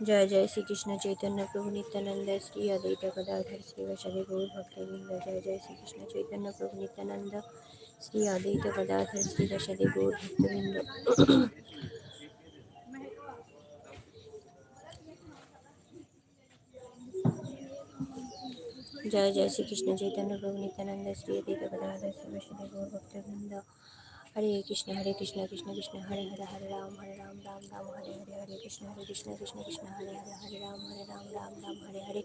জয় জয় শ্রীকৃষ্ণ চৈতন্য প্রভু নিত্যানন্দ শ্রী অদ্বৈত গদাধর শ্রীবাসাদি গৌর ভক্তবৃন্দ জয় জয় শ্রীকৃষ্ণ চৈতন্য প্রভু নিত্যানন্দ শ্রী অদ্বৈত গদাধর শ্রীবাসাদি গৌর ভক্তবৃন্দ জয় জয় শ্রীকৃষ্ণ চৈতন্য প্রভু নিত্যানন্দ শ্রী অদ্বৈত গদাধর শ্রীবাসাদি গৌর ভক্তবৃন্দ হরে কৃষ্ণ হরে কৃষ্ণ কৃষ্ণ কৃষ্ণ হরে হরে হরে রাম হরে রাম রাম রাম হরে হরে হরে কৃষ্ণ হরে কৃষ্ণ কৃষ্ণ কৃষ্ণ হরে হরে হরে রাম হরে রাম রাম রাম হরে হরে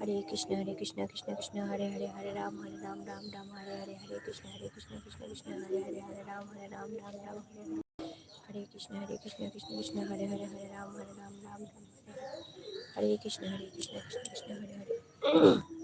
হরে কৃষ্ণ হরে কৃষ্ণ কৃষ্ণ কৃষ্ণ হরে হরে হরে রাম হরে রাম রাম রাম হরে হরে হরে কৃষ্ণ হরে কৃষ্ণ কৃষ্ণ কৃষ্ণ হরে হরে হরে রাম হরে রাম রাম রাম হরে হরে হরে কৃষ্ণ হরে কৃষ্ণ কৃষ্ণ কৃষ্ণ হরে হরে হরে রাম হরে রাম রাম রাম হরে হরে হরে কৃষ্ণ হরে কৃষ্ণ কৃষ্ণ কৃষ্ণ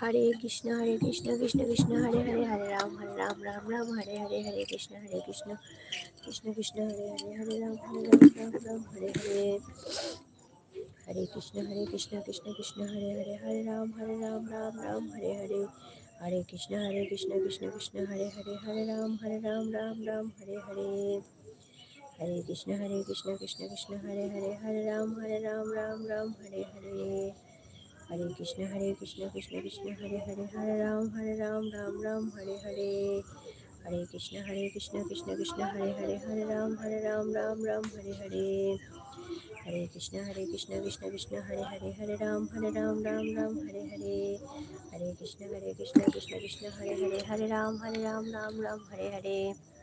হরে কৃষ্ণ হরে কৃষ্ণ কৃষ্ণ কৃষ্ণ হরে হরে হরে রাম হরে রাম রাম রাম হরে হরে হরে কৃষ্ণ হরে কৃষ্ণ কৃষ্ণ কৃষ্ণ হরে হরে হরে রাম হরে রাম রাম রাম হরে হরে হরে কৃষ্ণ হরে কৃষ্ণ কৃষ্ণ কৃষ্ণ হরে হরে হরে রাম হরে রাম রাম রাম হরে হরে হরে কৃষ্ণ হরে কৃষ্ণ কৃষ্ণ কৃষ্ণ হরে হরে হরে রাম হরে রাম রাম রাম হরে হরে হরে কৃষ্ণ হরে কৃষ্ণ কৃষ্ণ কৃষ্ণ হরে হরে হরে রাম হরে রাম রাম রাম হরে হরে হরে কৃষ্ণ হরে কৃষ্ণ কৃষ্ণ কৃষ্ণ হরে হরে হরে রাম হরে রাম রাম রাম হরে হরে হরে কৃষ্ণ হরে কৃষ্ণ কৃষ্ণ কৃষ্ণ হরে হরে হরে রাম হরে রাম রাম রাম হরে হরে হরে কৃষ্ণ হরে কৃষ্ণ কৃষ্ণ কৃষ্ণ হরে হরে হরে রাম হরে রাম রাম রাম হরে হরে হরে কৃষ্ণ হরে কৃষ্ণ কৃষ্ণ কৃষ্ণ হরে হরে হরে রাম হরে রাম রাম রাম হরে হরে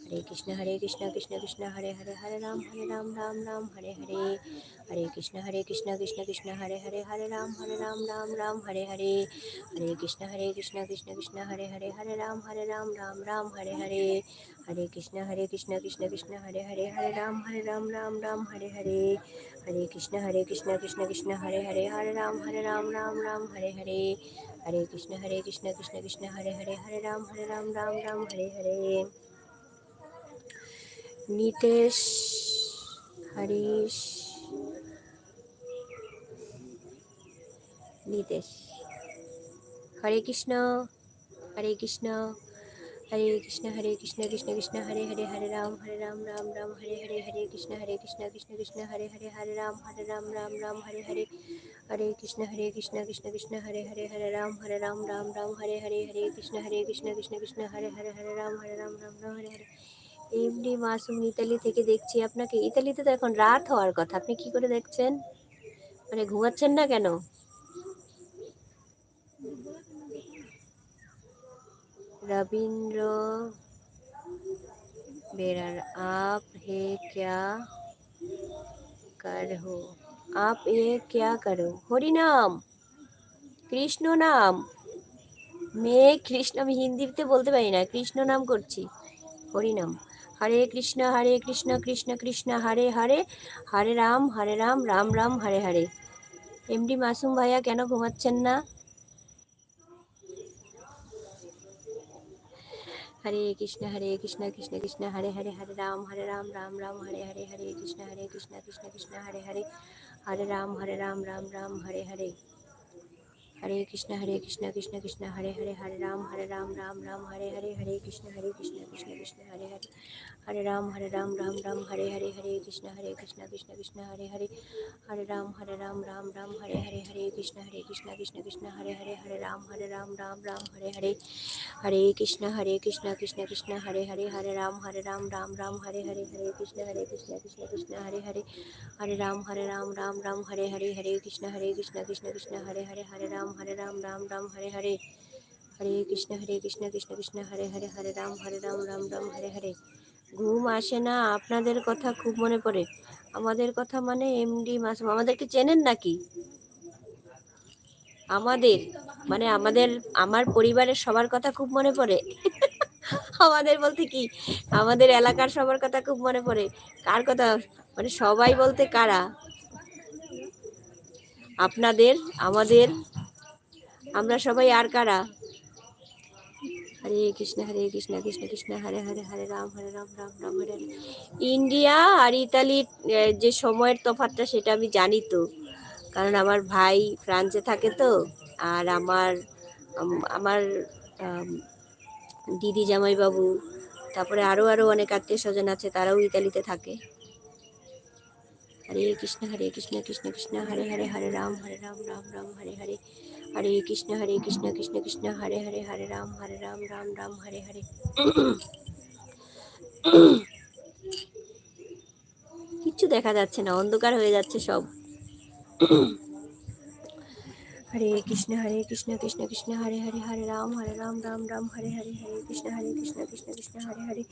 হরে কৃষ্ণ হরে কৃষ্ণ কৃষ্ণ কৃষ্ণ হরে হরে হরে রাম হরে রাম রাম রাম হরে হরে হরে কৃষ্ণ হরে কৃষ্ণ কৃষ্ণ কৃষ্ণ হরে হরে হরে রাম হরে রাম রাম রাম হরে হরে হরে কৃষ্ণ হরে কৃষ্ণ কৃষ্ণ কৃষ্ণ হরে হরে হরে রাম হরে রাম রাম রাম হরে হরে হরে কৃষ্ণ হরে কৃষ্ণ কৃষ্ণ কৃষ্ণ হরে হরে হরে রাম হরে রাম রাম রাম হরে হরে হরে কৃষ্ণ হরে কৃষ্ণ কৃষ্ণ কৃষ্ণ হরে হরে হরে রাম হরে রাম রাম রাম হরে হরে হরে কৃষ্ণ হরে কৃষ্ণ কৃষ্ণ কৃষ্ণ হরে হরে হরে রাম হরে রাম রাম রাম হরে হরে নিতেশ হরিশ নিতেশ হরে কৃষ্ণ হরে কৃষ্ণ হরে কৃষ্ণ হরে কৃষ্ণ কৃষ্ণ কৃষ্ণ হরে হরে হরে রাম হরে রাম রাম রাম হরে হরে হরে কৃষ্ণ হরে কৃষ্ণ কৃষ্ণ কৃষ্ণ হরে হরে হরে রাম হরে রাম রাম রাম হরে হরে হরে কৃষ্ণ হরে কৃষ্ণ কৃষ্ণ কৃষ্ণ হরে হরে হরে রাম হরে রাম রাম রাম হরে হরে হরে কৃষ্ণ হরে কৃষ্ণ কৃষ্ণ কৃষ্ণ হরে হরে হরে রাম হরে রাম রাম রাম হরে হরে এমনি মাসুম ইতালি থেকে দেখছি আপনাকে। ইতালিতে তো এখন রাত হওয়ার কথা, আপনি কি করে দেখছেন? মানে ঘুমাচ্ছেন না কেন? রবীন্দ্র বেরার আপ হে ক্যা কর হো? আপ এ ক্যা করো হরিনাম কৃষ্ণ নাম। মেয়ে কৃষ্ণ, আমি হিন্দিতে বলতে পারি না, কৃষ্ণ নাম করছি হরিনাম হরে কৃষ্ণ হরে কৃষ্ণ কৃষ্ণ কৃষ্ণ, হরে হরে হরে রাম হরে রাম রাম রাম, হরে হরে। এমডি মাসুম ভাইয়া কেন ঘুমাচ্ছেন না? হরে কৃষ্ণ হরে কৃষ্ণ কৃষ্ণ কৃষ্ণ, হরে হরে হরে রাম হরে রাম রাম রাম, হরে হরে হরে কৃষ্ণ হরে কৃষ্ণ কৃষ্ণ কৃষ্ণ, হরে হরে হরে রাম হরে রাম রাম রাম, হরে হরে। হরে কৃষ্ণ হরে কৃষ্ণ কৃষ্ণ কৃষ্ণ হরে হরে হরে রাম হরে রাম রাম রাম হরে হরে হরে কৃষ্ণ হরে কৃষ্ণ কৃষ্ণ কৃষ্ণ হরে হরে হরে রাম হরে রাম রাম রাম হরে হরে হরে কৃষ্ণ হরে কৃষ্ণ কৃষ্ণ কৃষ্ণ হরে হরে হরে রাম হরে রাম রাম রাম হরে হরে হরে কৃষ্ণ হরে কৃষ্ণ কৃষ্ণ কৃষ্ণ হরে হরে হরে রাম হরে রাম রাম রাম হরে হরে হরে কৃষ্ণ হরে কৃষ্ণ কৃষ্ণ কৃষ্ণ হরে হরে হরে রাম হরে রাম রাম রাম হরে হরে হরে কৃষ্ণ হরে কৃষ্ণ কৃষ্ণ কৃষ্ণ হরে হরে হরে রাম হরে রাম রাম রাম হরে হরে হরে কৃষ্ণ হরে কৃষ্ণ কৃষ্ণ কৃষ্ণ হরে হরে হরে রাম হরে রাম রাম রাম হরে হরে হরে কৃষ্ণ হরে কৃষ্ণ কৃষ্ণ কৃষ্ণ হরে হরে হরে রাম হরে রাম রাম রাম হরে হরে ঘুম আসে না, আপনাদের কথা খুব মনে পড়ে। আমাদের কথা মানে এমডি মাসুম, আমাদেরকে চেনেন নাকি? আমাদের মানে আমাদের, আমার পরিবারের সবার কথা খুব মনে পড়ে। আমাদের বলতে কি? আমাদের এলাকার সবার কথা খুব মনে পড়ে। কার কথা? মানে সবাই বলতে কারা? আপনাদের, আমাদের আমরা সবাই আর কারা? হরে কৃষ্ণ হরে কৃষ্ণ কৃষ্ণ কৃষ্ণ হরে হরে হরে রাম হরে রাম রাম রাম হরে ইন্ডিয়া আর ইতালির যে সময়ের তফাৎটা সেটা আমি জানি তো। কারণ আমার ভাই ফ্রান্সে থাকে তো আর আমার আমার আম, দিদি জামাইবাবু তারপরে আরও আরও অনেক আত্মীয় স্বজন আছে তারাও ইতালিতে থাকে। হরে কৃষ্ণ হরে কৃষ্ণ কৃষ্ণ কৃষ্ণ হরে হরে হরে রাম হরে রাম রাম রাম হরে হরে। হরে কৃষ্ণ হরে কৃষ্ণ কৃষ্ণ কৃষ্ণ হরে হরে হরে রাম হরে রাম রাম রাম হরে হরে কিচ্ছু দেখা যাচ্ছে না, অন্ধকার হয়ে যাচ্ছে সব। হরে কৃষ্ণ হরে কৃষ্ণ কৃষ্ণ কৃষ্ণ হরে হরে হরে রাম হরে রাম রাম রাম হরে হরে হরে কৃষ্ণ হরে কৃষ্ণ কৃষ্ণ কৃষ্ণ হরে হরে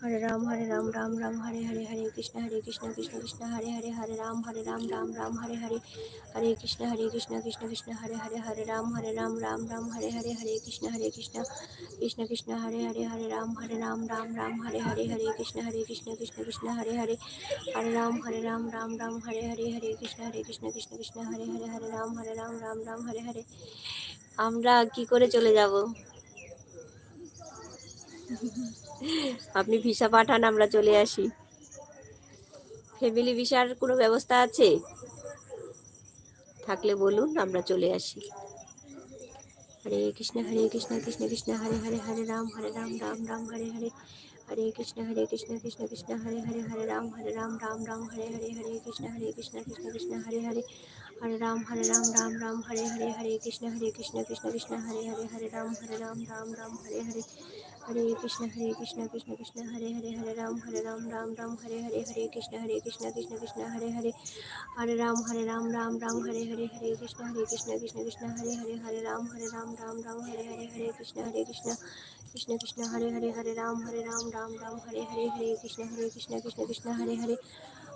হরে রাম হরে রাম রাম রাম হরে হরে হরে কৃষ্ণ হরে কৃষ্ণ কৃষ্ণ কৃষ্ণ হরে হরে হরে রাম হরে রাম রাম রাম হরে হরে হরে কৃষ্ণ হরে কৃষ্ণ কৃষ্ণ কৃষ্ণ হরে হরে হরে রাম হরে রাম রাম রাম হরে হরে হরে কৃষ্ণ হরে কৃষ্ণ কৃষ্ণ কৃষ্ণ হরে হরে হরে রাম হরে রাম রাম রাম হরে হরে হরে কৃষ্ণ হরে কৃষ্ণ কৃষ্ণ কৃষ্ণ হরে হরে হরে রাম হরে রাম রাম রাম হরে হরে হরে কৃষ্ণ হরে কৃষ্ণ কৃষ্ণ কৃষ্ণ হরে হরে হরে রাম হরে রাম রাম রাম হরে হরে, আমরা কি করে চলে যাব? আপনি ভিসা পাঠান, আমরা চলে আসি। ফ্যামিলি ভিসার কোনো ব্যবস্থা আছে? থাকলে বলুন, আমরা চলে আসি। হরে কৃষ্ণ হরে কৃষ্ণ কৃষ্ণ কৃষ্ণ, হরে হরে হরে রাম হরে রাম রাম রাম, হরে হরে হরে কৃষ্ণ হরে কৃষ্ণ কৃষ্ণ কৃষ্ণ, হরে হরে হরে রাম হরে রাম রাম রাম, হরে হরে হরে কৃষ্ণ হরে কৃষ্ণ কৃষ্ণ কৃষ্ণ, হরে হরে। হরে রাম হরে রাম রাম রাম হরে হরে হরে কৃষ্ণ হরে কৃষ্ণ কৃষ্ণ কৃষ্ণ হরে হরে হরে রাম হরে রাম রাম রাম হরে হরে হরে কৃষ্ণ হরে কৃষ্ণ কৃষ্ণ কৃষ্ণ হরে হরে হরে রাম হরে রাম রাম রাম হরে হরে হরে কৃষ্ণ হরে কৃষ্ণ কৃষ্ণ কৃষ্ণ হরে হরে হরে রাম হরে রাম রাম রাম হরে হরে হরে কৃষ্ণ হরে কৃষ্ণ কৃষ্ণ কৃষ্ণ হরে হরে হরে রাম হরে রাম রাম রাম হরে হরে হরে কৃষ্ণ হরে কৃষ্ণ কৃষ্ণ কৃষ্ণ হরে হরে হরে রাম হরে রাম রাম রাম হরে হরে হরে কৃষ্ণ হরে কৃষ্ণ কৃষ্ণ কৃষ্ণ হরে হরে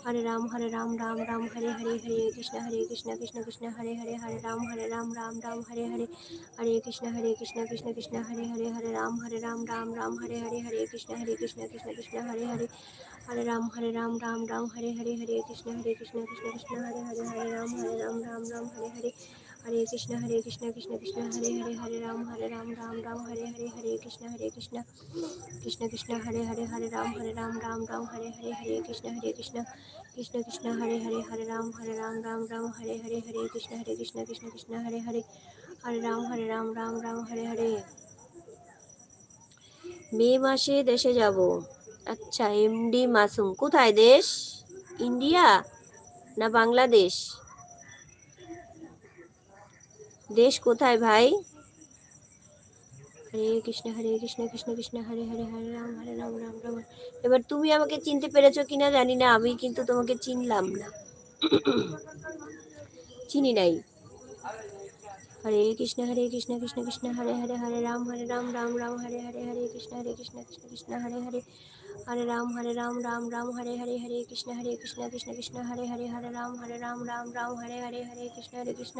হরে রাম হরে রাম রাম রাম হরে হরে হরে কৃষ্ণ হরে কৃষ্ণ কৃষ্ণ কৃষ্ণ হরে হরে হরে রাম হরে রাম রাম রাম হরে হরে হরে কৃষ্ণ হরে কৃষ্ণ কৃষ্ণ কৃষ্ণ হরে হরে হরে রাম হরে রাম রাম রাম হরে হরে হরে কৃষ্ণ হরে কৃষ্ণ কৃষ্ণ কৃষ্ণ হরে হরে হরে রাম হরে রাম রাম রাম হরে হরে হরে কৃষ্ণ হরে কৃষ্ণ কৃষ্ণ কৃষ্ণ হরে হরে হরে রাম হরে রাম রাম রাম হরে হরে হরে কৃষ্ণ হরে কৃষ্ণ কৃষ্ণ কৃষ্ণ হরে হরে হরে রাম হরে রাম রাম রাম হরে হরে হরে কৃষ্ণ হরে কৃষ্ণ কৃষ্ণ কৃষ্ণ হরে হরে হরে রাম হরে রাম রাম রাম হরে হরে হরে কৃষ্ণ হরে কৃষ্ণ কৃষ্ণ কৃষ্ণ, হরে হরে হরে রাম হরে রাম রাম রাম, হরে হরে হরে কৃষ্ণ হরে কৃষ্ণ কৃষ্ণ কৃষ্ণ, হরে হরে হরে রাম হরে রাম রাম রাম, হরে হরে। মে মাসে দেশে যাব। আচ্ছা এমডি মাসুম, কোথায় দেশ? ইন্ডিয়া না বাংলাদেশ? দেশ কোথায় ভাই? হরে কৃষ্ণ হরে কৃষ্ণ কৃষ্ণ কৃষ্ণ, হরে হরে হরে রাম হরে রাম রাম রাম এবার তুমি আমাকে চিনতে পেরেছ কিনা জানি না, আমি কিন্তু তোমাকে চিনলাম না। চিনি নাই। হরে কৃষ্ণ হরে কৃষ্ণ কৃষ্ণ কৃষ্ণ, হরে হরে হরে রাম হরে রাম রাম রাম, হরে হরে হরে কৃষ্ণ হরে কৃষ্ণ কৃষ্ণ কৃষ্ণ, হরে হরে। হরে রাম হরে রাম রাম রাম হরে হরে হরে কৃষ্ণ হরে কৃষ্ণ কৃষ্ণ কৃষ্ণ হরে হরে হরে রাম হরে রাম রাম রাম হরে হরে হরে কৃষ্ণ হরে কৃষ্ণ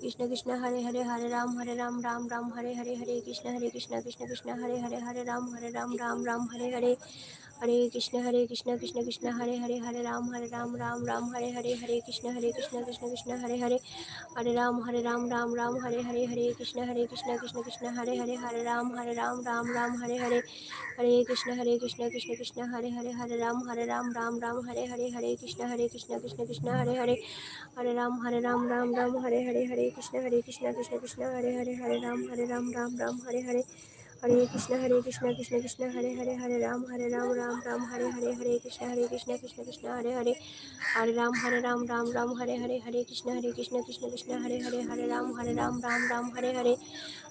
কৃষ্ণ কৃষ্ণ হরে হরে হরে রাম হরে রাম রাম রাম হরে হরে হরে কৃষ্ণ হরে কৃষ্ণ কৃষ্ণ কৃষ্ণ হরে হরে হরে রাম হরে রাম রাম রাম হরে হরে হরে কৃষ্ণ হরে কৃষ্ণ কৃষ্ণ কৃষ্ণ হরে হরে হরে রাম হরে রাম রাম রাম হরে হরে হরে কৃষ্ণ হরে কৃষ্ণ কৃষ্ণ কৃষ্ণ হরে হরে হরে রাম হরে রাম রাম রাম হরে হরে হরে কৃষ্ণ হরে কৃষ্ণ কৃষ্ণ কৃষ্ণ হরে হরে হরে রাম হরে রাম রাম রাম হরে হরে হরে কৃষ্ণ হরে কৃষ্ণ কৃষ্ণ কৃষ্ণ হরে হরে হরে রাম হরে রাম রাম রাম হরে হরে হরে কৃষ্ণ হরে কৃষ্ণ কৃষ্ণ কৃষ্ণ হরে হরে হরে রাম হরে রাম রাম রাম হরে হরে হরে কৃষ্ণ হরে কৃষ্ণ কৃষ্ণ কৃষ্ণ হরে হরে হরে রাম হরে রাম রাম রাম হরে হরে হরে কৃষ্ণ হরে কৃষ্ণ কৃষ্ণ কৃষ্ণ হরে হরে হরে রাম হরে রাম রাম রাম হরে হরে হরে কৃষ্ণ হরে কৃষ্ণ কৃষ্ণ কৃষ্ণ হরে হরে হরে রাম হরে রাম রাম রাম হরে হরে হরে কৃষ্ণ হরে কৃষ্ণ কৃষ্ণ কৃষ্ণ হরে হরে হরে রাম হরে রাম রাম রাম হরে হরে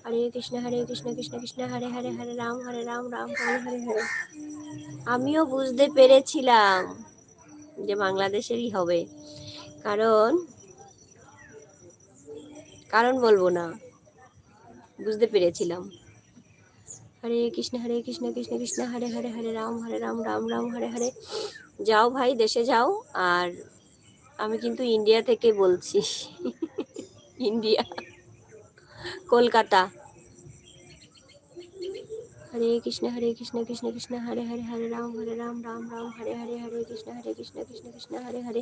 হরে কৃষ্ণ হরে কৃষ্ণ কৃষ্ণ কৃষ্ণ হরে হরে হরে রাম হরে রাম রাম রাম হরে হরে আমিও বুঝতে পেরেছিলাম যে বাংলাদেশেরই হবে কারণ কারণ বলব না বুঝতে পেরেছিলাম হরে কৃষ্ণ হরে কৃষ্ণ কৃষ্ণ কৃষ্ণ হরে হরে হরে রাম হরে রাম রাম রাম হরে হরে যাও ভাই দেশে যাও আর আমি কিন্তু ইন্ডিয়া থেকে বলছি ইন্ডিয়া কলকাতা হরে কৃষ্ণ হরে কৃষ্ণ কৃষ্ণ কৃষ্ণ হরে হরে হরে রাম হরে রাম রাম রাম হরে হরে হরে কৃষ্ণ হরে কৃষ্ণ কৃষ্ণ কৃষ্ণ হরে হরে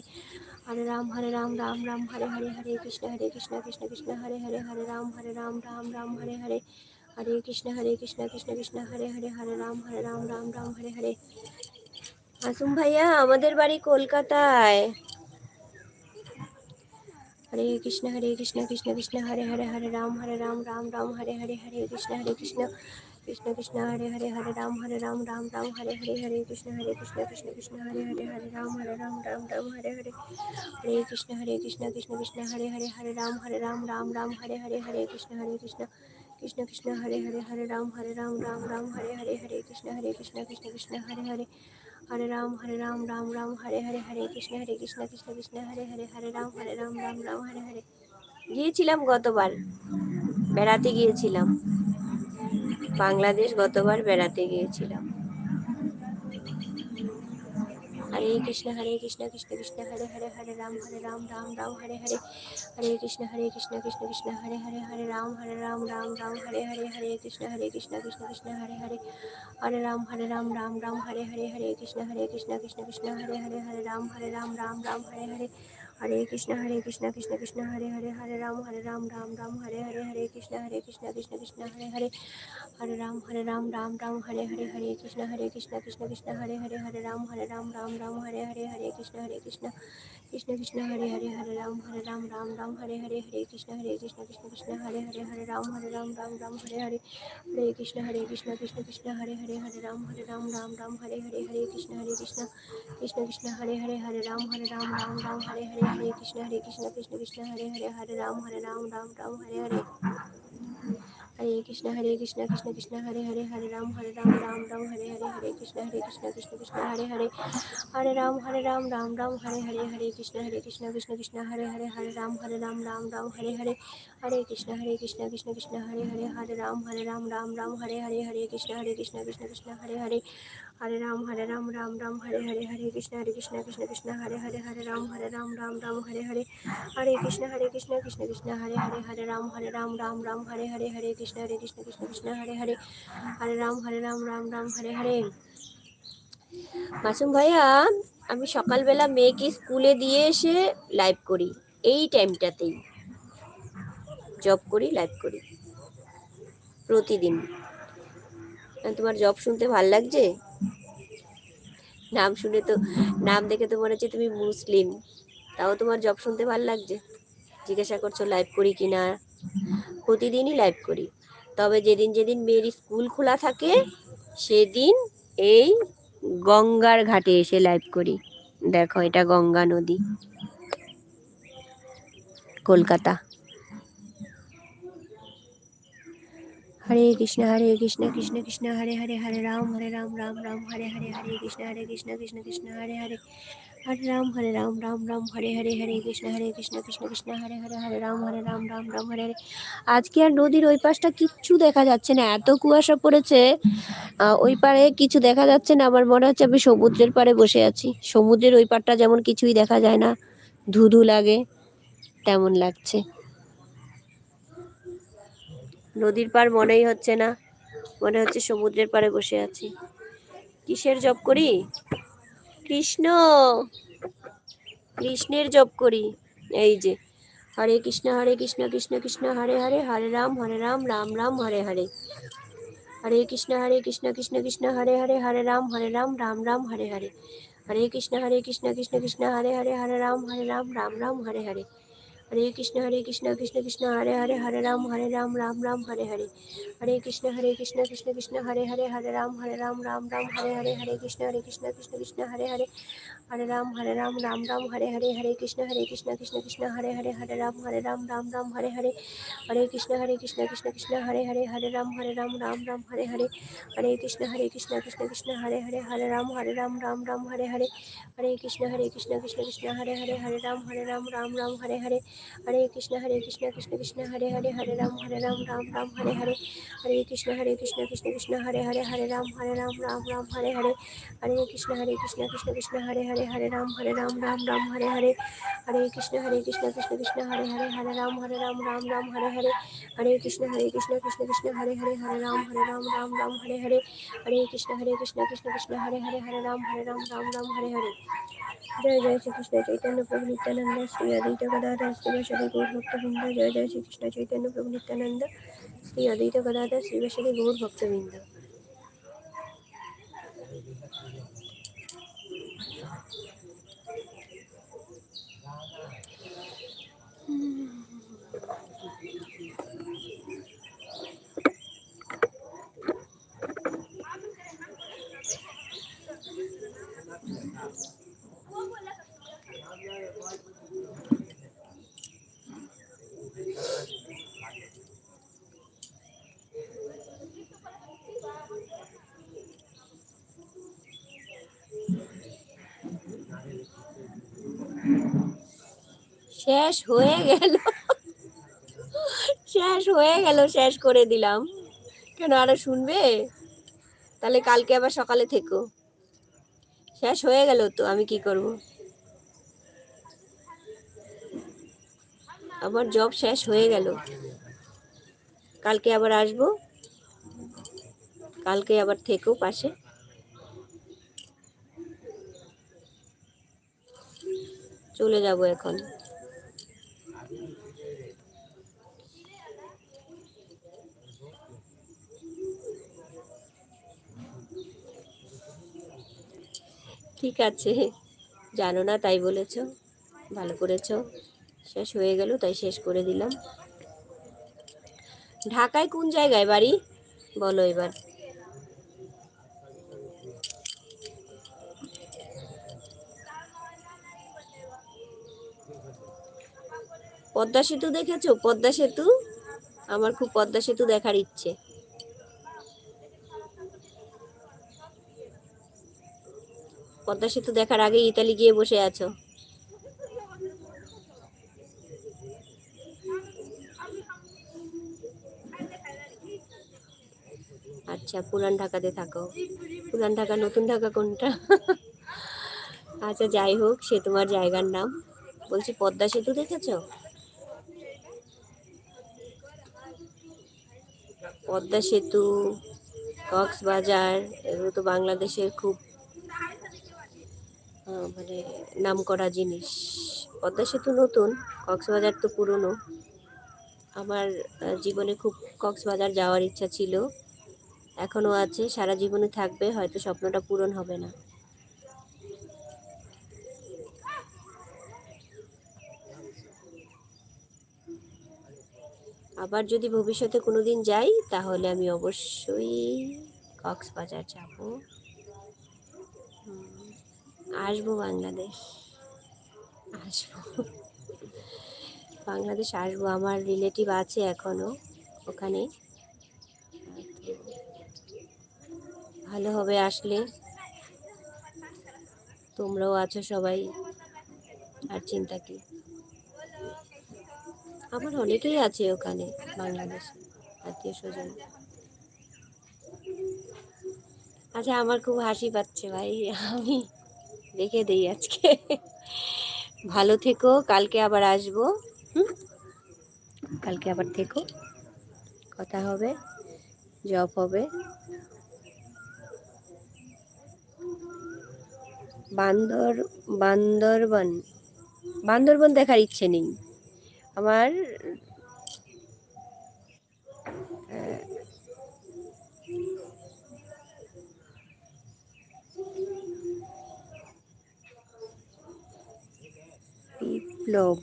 হরে রাম হরে রাম রাম রাম হরে হরে হরে কৃষ্ণ হরে কৃষ্ণ কৃষ্ণ কৃষ্ণ হরে হরে হরে রাম হরে রাম রাম রাম হরে হরে হরে কৃষ্ণ হরে কৃষ্ণ কৃষ্ণ কৃষ্ণ হরে হরে হরে রাম হরে রাম রাম রাম হরে হরে মাসুম ভাইয়া আমাদের বাড়ি কলকাতায় হরে কৃষ্ণ হরে কৃষ্ণ কৃষ্ণ কৃষ্ণ হরে হরে হরে রাম হরে রাম রাম রাম হরে হরে হরে কৃষ্ণ হরে কৃষ্ণ কৃষ্ণ কৃষ্ণ হরে হরে হরে রাম হরে রাম রাম রাম হরে হরে হরে কৃষ্ণ হরে কৃষ্ণ কৃষ্ণ কৃষ্ণ হরে হরে হরে রাম হরে রাম রাম রাম হরে হরে হরে কৃষ্ণ হরে কৃষ্ণ কৃষ্ণ কৃষ্ণ হরে হরে হরে রাম হরে রাম রাম রাম হরে হরে হরে কৃষ্ণ হরে কৃষ্ণ কৃষ্ণ কৃষ্ণ, হরে হরে হরে রাম হরে রাম রাম রাম, হরে হরে হরে কৃষ্ণ হরে কৃষ্ণ কৃষ্ণ কৃষ্ণ, হরে হরে। হরে রাম হরে রাম রাম রাম, হরে হরে হরে কৃষ্ণ হরে কৃষ্ণ কৃষ্ণ কৃষ্ণ, হরে হরে হরে রাম হরে রাম রাম রাম, হরে হরে। গিয়েছিলাম গতবার, বেড়াতে গিয়েছিলাম। বাংলাদেশ গতবার বেড়াতে গিয়েছিলাম। হরে কৃষ্ণ হরে কৃষ্ণ কৃষ্ণ কৃষ্ণ হরে হরে হরে রাম হরে রাম রাম রাম হরে হরে হরে কৃষ্ণ হরে কৃষ্ণ কৃষ্ণ কৃষ্ণ হরে হরে হরে রাম হরে রাম রাম রাম হরে হরে হরে কৃষ্ণ হরে কৃষ্ণ কৃষ্ণ কৃষ্ণ হরে হরে হরে রাম হরে রাম রাম রাম হরে হরে হরে কৃষ্ণ হরে কৃষ্ণ কৃষ্ণ কৃষ্ণ হরে হরে হরে রাম হরে রাম রাম রাম হরে হরে হরে কৃষ্ণ হরে কৃষ্ণ কৃষ্ণ কৃষ্ণ হরে হরে হরে রাম হরে রাম রাম রাম হরে হরে হরে কৃষ্ণ হরে কৃষ্ণ কৃষ্ণ কৃষ্ণ হরে হরে হরে রাম হরে রাম রাম রাম হরে হরে হরে কৃষ্ণ হরে কৃষ্ণ কৃষ্ণ কৃষ্ণ হরে হরে হরে রাম হরে রাম রাম রাম হরে হরে হরে কৃষ্ণ হরে কৃষ্ণ কৃষ্ণ কৃষ্ণ হরে হরে হরে রাম হরে রাম রাম রাম হরে হরে হরে কৃষ্ণ হরে কৃষ্ণ কৃষ্ণ কৃষ্ণ হরে হরে হরে রাম হরে রাম রাম রাম হরে হরে হরে কৃষ্ণ হরে কৃষ্ণ কৃষ্ণ কৃষ্ণ হরে হরে হরে রাম হরে রাম রাম রাম হরে হরে হরে কৃষ্ণ হরে কৃষ্ণ কৃষ্ণ কৃষ্ণ হরে হরে হরে রাম হরে রাম রাম রাম হরে হরে হরে কৃষ্ণ হরে কৃষ্ণ কৃষ্ণ কৃষ্ণ হরে হরে হরে রাম হরে রাম রাম রাম হরে হরে হরে কৃষ্ণ হরে কৃষ্ণ কৃষ্ণ কৃষ্ণ হরে হরে হরে রাম হরে রাম রাম রাম হরে হরে হরে কৃষ্ণ হরে কৃষ্ণ কৃষ্ণ কৃষ্ণ হরে হরে হরে রাম হরে রাম রাম রাম হরে হরে হরে কৃষ্ণ হরে কৃষ্ণ কৃষ্ণ কৃষ্ণ হরে হরে হরে রাম হরে রাম রাম রাম হরে হরে হরে কৃষ্ণ হরে কৃষ্ণ কৃষ্ণ কৃষ্ণ হরে হরে হরে রাম হরে রাম রাম রাম হরে হরে হরে কৃষ্ণ হরে কৃষ্ণ কৃষ্ণ কৃষ্ণ হরে হরে হরে রাম হরে রাম রাম রাম, হরে হরে হরে কৃষ্ণ হরে কৃষ্ণ কৃষ্ণ কৃষ্ণ, হরে হরে হরে রাম হরে রাম রাম রাম, হরে হরে হরে কৃষ্ণ হরে কৃষ্ণ কৃষ্ণ কৃষ্ণ, হরে হরে হরে রাম হরে রাম রাম রাম, হরে হরে হরে কৃষ্ণ হরে কৃষ্ণ কৃষ্ণ কৃষ্ণ, হরে হরে হরে রাম হরে রাম রাম রাম, হরে হরে। মাসুম ভাইয়া, আমি সকালবেলা মেয়েকে স্কুলে দিয়ে এসে লাইভ করি, এই টাইমটাতেই জব করি লাইভ করি। প্রতিদিন। তোমার জব শুনতে ভালো লাগছে? নাম শুনে তো, নাম দেখে তো মনে হচ্ছে তুমি মুসলিম। তাও তোমার জব শুনতে ভালো লাগছে? জিজ্ঞাসা করছ লাইভ করি কি না? প্রতিদিনই লাইভ করি। তবে যেদিন যেদিন মেয়ের স্কুল খোলা থাকে, সেদিন এই গঙ্গার ঘাটে এসে লাইভ করি। দেখো, এটা গঙ্গা নদী। কলকাতা। হরে কৃষ্ণ হরে কৃষ্ণ কৃষ্ণ কৃষ্ণ হরে হরে হরে রাম হরে রাম রাম রাম হরে হরে হরে কৃষ্ণ হরে কৃষ্ণ কৃষ্ণ কৃষ্ণ হরে হরে হরে রাম হরে রাম রাম রাম হরে হরে হরে কৃষ্ণ হরে কৃষ্ণ কৃষ্ণ কৃষ্ণ হরে হরে হরে রাম হরে রাম রাম রাম হরে হরে আজকে আর নদীর ওই পাশটা কিচ্ছু দেখা যাচ্ছে না এত কুয়াশা পড়েছে ওই পারে কিছু দেখা যাচ্ছে না আমার মনে হচ্ছে আমি সমুদ্রের পাড়ে বসে আছি সমুদ্রের ওই পাড়টা যেমন কিছুই দেখা যায় না ধুধু লাগে তেমন লাগছে নদীর পার মনেই হচ্ছে না। মনে হচ্ছে সমুদ্রের পাড়ে বসে আছি। কিসের জব করি? কৃষ্ণ! কৃষ্ণের জব করি। এই যে, হরে কৃষ্ণ হরে কৃষ্ণ কৃষ্ণ কৃষ্ণ, হরে হরে হরে রাম হরে রাম রাম রাম, হরে হরে। হরে কৃষ্ণ হরে কৃষ্ণ কৃষ্ণ কৃষ্ণ, হরে হরে হরে রাম হরে রাম রাম রাম, হরে হরে। হরে কৃষ্ণ হরে কৃষ্ণ কৃষ্ণ কৃষ্ণ, হরে হরে হরে রাম হরে রাম রাম রাম, হরে হরে। হরে কৃষ্ণ হরে কৃষ্ণ কৃষ্ণ কৃষ্ণ হরে হরে হরে রাম হরে রাম রাম রাম হরে হরে হরে কৃষ্ণ হরে কৃষ্ণ কৃষ্ণ কৃষ্ণ হরে হরে হরে রাম হরে রাম রাম রাম হরে হরে হরে কৃষ্ণ হরে কৃষ্ণ কৃষ্ণ কৃষ্ণ হরে হরে হরে রাম হরে রাম রাম রাম হরে হরে হরে কৃষ্ণ হরে কৃষ্ণ কৃষ্ণ কৃষ্ণ হরে হরে হরে রাম হরে রাম রাম রাম হরে হরে হরে কৃষ্ণ হরে কৃষ্ণ কৃষ্ণ কৃষ্ণ হরে হরে হরে রাম হরে রাম রাম রাম হরে হরে হরে কৃষ্ণ হরে কৃষ্ণ কৃষ্ণ কৃষ্ণ হরে হরে হরে রাম হরে রাম রাম রাম হরে হরে হরে কৃষ্ণ হরে কৃষ্ণ কৃষ্ণ কৃষ্ণ হরে হরে হরে রাম হরে রাম রাম রাম হরে হরে হরে কৃষ্ণ হরে কৃষ্ণ কৃষ্ণ কৃষ্ণ হরে হরে হরে রাম হরে রাম রাম রাম হরে হরে হরে কৃষ্ণ হরে কৃষ্ণ কৃষ্ণ কৃষ্ণ হরে হরে হরে রাম হরে রাম রাম রাম হরে হরে হরে কৃষ্ণ হরে কৃষ্ণ কৃষ্ণ কৃষ্ণ হরে হরে হরে রাম হরে রাম রাম রাম হরে হরে হরে কৃষ্ণ হরে কৃষ্ণ কৃষ্ণ কৃষ্ণ হরে হরে হরে রাম হরে রাম রাম রাম হরে হরে হরে কৃষ্ণ হরে কৃষ্ণ কৃষ্ণ কৃষ্ণ হরে হরে হরে রাম হরে রাম রাম রাম হরে হরে হরে কৃষ্ণ হরে কৃষ্ণ কৃষ্ণ কৃষ্ণ হরে হরে হরে রাম হরে রাম রাম রাম হরে হরে জয় জয় শ্রীকৃষ্ণ চৈতন্য প্রভু নিত্যানন্দ শ্রী অদ্বৈত গদাধর শ্রীবাসদী গৌর ভক্তবৃন্দ জয় জয় শ্রীকৃষ্ণ চৈতন্য প্রভু নিত্যানন্দ, শ্রী অদ্বৈত গদাধর শ্রীবাসদী গৌর ভক্তবৃন্দ। শেষ হয়ে গেল। শেষ হয়ে গেল, শেষ করে দিলাম। কেন, আরও শুনবে? তাহলে কালকে আবার সকালে থেকো। শেষ হয়ে গেল তো, আমি কি করব? আমার জব শেষ হয়ে গেল। কালকে আবার আসব। কালকে আবার থেকো পাশে। চলে যাব এখন। ঠিক আছে। জানো না, তাই বলেছ। ভালো করেছ। শেষ হয়ে গেল, তাই শেষ করে দিলাম। ঢাকায় কোন জায়গায় বাড়ি? বলো এবার। পদ্মা সেতু দেখেছ? পদ্মা সেতু? আমার খুব পদ্মা সেতু দেখার ইচ্ছে। পদ্মা সেতু দেখার আগে ইতালি গিয়ে বসে আছো। আচ্ছা পুরান ঢাকাতে থাকো। পুরান ঢাকা, নতুন ঢাকা কোনটা? আচ্ছা যাই হোক, সে তোমার জায়গার নাম। বলছি, পদ্মা সেতু দেখেছ? পদ্মা সেতু, কক্সবাজার, এগুলো তো বাংলাদেশের খুব মানে নাম করা জিনিস। পদ্মা সেতু নতুন, কক্সবাজার তো পুরনো। আমার জীবনে খুব কক্সবাজার যাওয়ার ইচ্ছা ছিল। এখনও আছে, সারা জীবনে থাকবে, হয়তো স্বপ্নটা পূরণ হবে না। আবার যদি ভবিষ্যতে কোনো দিন যাই, তাহলে আমি অবশ্যই কক্সবাজার যাব। আসব বাংলাদেশ। আসব। বাংলাদেশ আসব, আমার রিলেটিভ আছে এখনও ওখানে। ভালো হবে আসলে। তোমরাও আছো সবাই, আর চিন্তা কি? আমার অনেকেই আছে ওখানে বাংলাদেশে, আত্মীয় স্বজন। আচ্ছা আমার খুব হাসি পাচ্ছে ভাই, আমি রেখে দিই আজকে। ভালো থেকো, কালকে আবার আসব কালকে আবার থেকো। কথা হবে জব হবে। বান্দর, বান্দরবন বান্দরবন দেখার ইচ্ছে নেই। আমার বিপ্লব।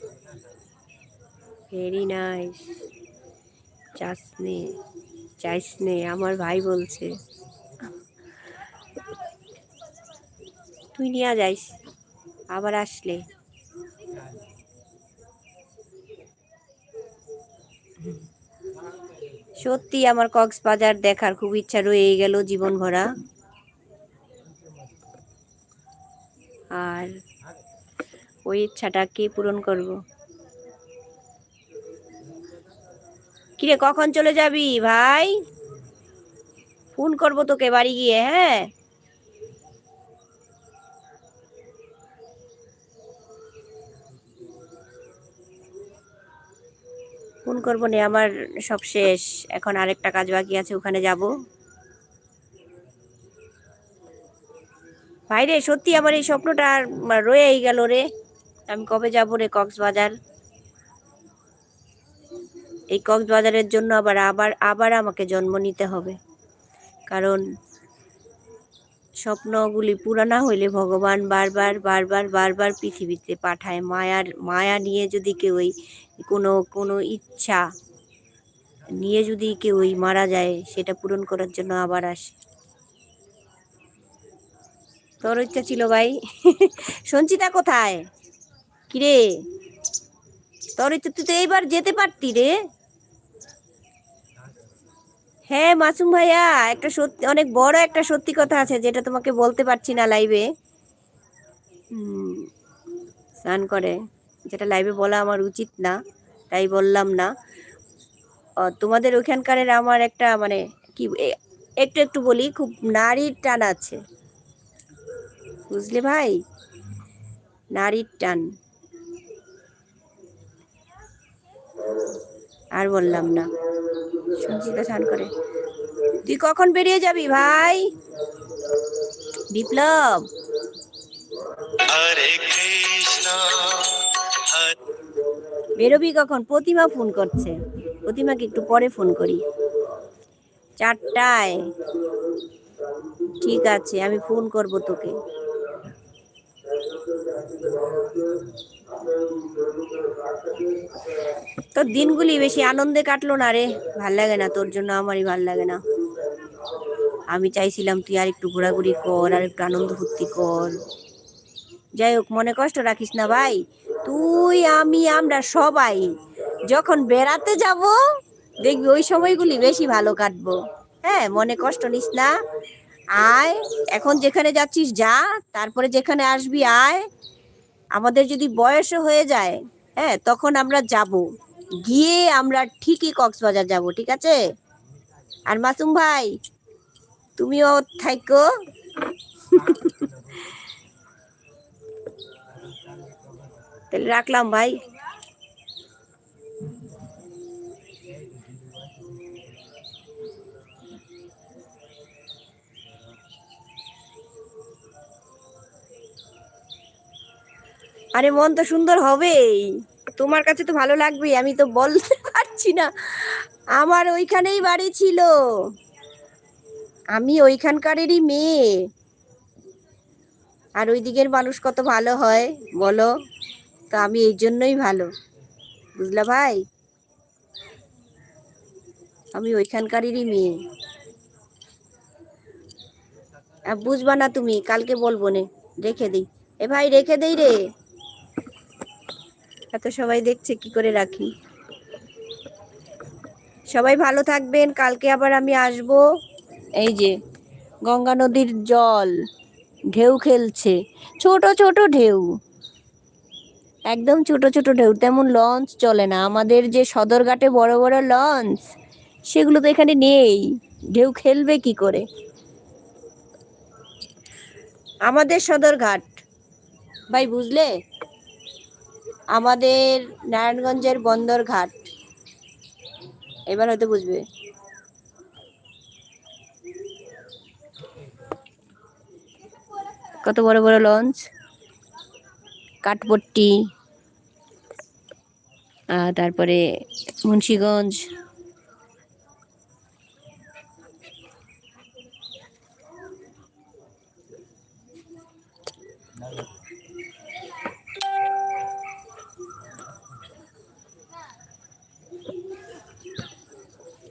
ভেরি নাইস চাসনে চাইসনে আমার ভাই বলছে। তুই নিয়ে যাইস, আবার আসলে। সত্যি আমার কক্সবাজার দেখার খুব ইচ্ছা রয়ে গেল জীবন ভরা আর ওই ইচ্ছাটা কে পূরণ করব। কিরে, কখন চলে যাবি ভাই? ফোন করব তোকে বাড়ি গিয়ে হ্যাঁ? ফোন করব নে, আমার সব শেষ। এখন আরেকটা কাজ বাকি আছে, ওখানে যাব। ভাই রে সত্যি আমার এই স্বপ্নটা রয়েই গেল রে। আমি কবে যাব রে কক্সবাজার? এই কক্সবাজারের জন্য আবার আবার আবার আমাকে জন্ম নিতে হবে। কারণ স্বপ্নগুলি পুরা না হইলে ভগবান বারবার বারবার বারবার পৃথিবীতে পাঠায়। মায়ার, মায়া নিয়ে যদি কেউ ওই কোনো কোনো ইচ্ছা নিয়ে যদি কেউ ওই মারা যায়, সেটা পূরণ করার জন্য আবার আসে। তোর ইচ্ছা ছিল ভাই? সঞ্চিতা কোথায়? কিরে? তোর ইচ্ছা তুই তো এইবার যেতে পারতি রে। হ্যাঁ মাসুম ভাইয়া, একটা সত্যি, অনেক বড় একটা সত্যি কথা আছে, যেটা তোমাকে বলতে পারছি না লাইভে স্নান করে। যেটা লাইভে বলা আমার উচিত না, তাই বললাম না। তোমাদের ওইখানকার আমার একটা মানে কি একটু একটু বলি, খুব নারীর টান আছে। বুঝলে ভাই? নারীর টান। আর বললাম না। সঞ্চিতা স্নান করে। তুই কখন বেরিয়ে যাবি ভাই? বিপ্লব। বেরোবি কখন? প্রতিমা ফোন করছে। প্রতিমাকে একটু পরে ফোন করি। চারটায়। ঠিক আছে আমি ফোন করব তোকে। তোর দিনগুলি বেশি আনন্দে কাটলো না রে। ভালো লাগে না, তোর জন্য আমারই ভালো লাগে না। আমি চাইছিলাম তুই আর একটু ঘোরাঘুরি কর, আর একটু আনন্দ ফুর্তি কর। যাই হোক, মনে কষ্ট রাখিস না ভাই। তুই, আমি, আমরা সবাই যখন বেড়াতে যাব, দেখবি ওই সময়গুলি বেশি ভালো কাটবো। হ্যাঁ মনে কষ্ট নিস না। আয়, এখন যেখানে যাচ্ছিস যা, তারপরে যেখানে আসবি আয়। আমাদের যদি বয়সও হয়ে যায় হ্যাঁ তখন আমরা যাব। গিয়ে আমরা ঠিকই কক্সবাজার যাব, ঠিক আছে? আর মাসুম ভাই, তুমিও থাইকো। তাহলে রাখলাম ভাই। আরে মন তো সুন্দর হবেই। তোমার কাছে তো ভালো লাগবেই আমি তো বলতে পারছি না। আমার ওইখানেই বাড়ি ছিল। আমি ওইখানকারেরই মেয়ে। আর ওই দিকের মানুষ কত ভালো হয়, বলো? তো আমি এই জন্যই ভালো। বুঝলা ভাই? আমি ওইখানকারেরই মেয়ে। বুঝবা না তুমি, কালকে বলব নে, রেখে দিই। এ ভাই, রেখে দেই রে। এত সবাই দেখছে, কি করে রাখি? সবাই ভালো থাকবেন, কালকে আবার আমি আসব। এই যে, গঙ্গা নদীর জল, ঢেউ খেলছে। ছোট ছোট ঢেউ। একদম ছোট ছোট ঢেউ, তেমন লঞ্চ চলে না। আমাদের যে সদরঘাটে বড় বড় লঞ্চ, সেগুলো তো এখানে নেই। ঢেউ খেলবে কি করে? আমাদের সদরঘাট। ভাই, বুঝলে? আমাদের নারায়ণগঞ্জের বন্দর ঘাট এবার হয়তো বুঝবে। কত বড় বড় লঞ্চ। কাঠপট্টি তারপরে মুন্সিগঞ্জ।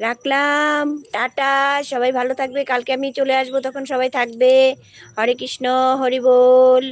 রাখলাম, টাটা, সবাই ভালো থাকবে, কালকে আমি চলে আসব, তখন সবাই থাকবে। হরে কৃষ্ণ, হরি বল।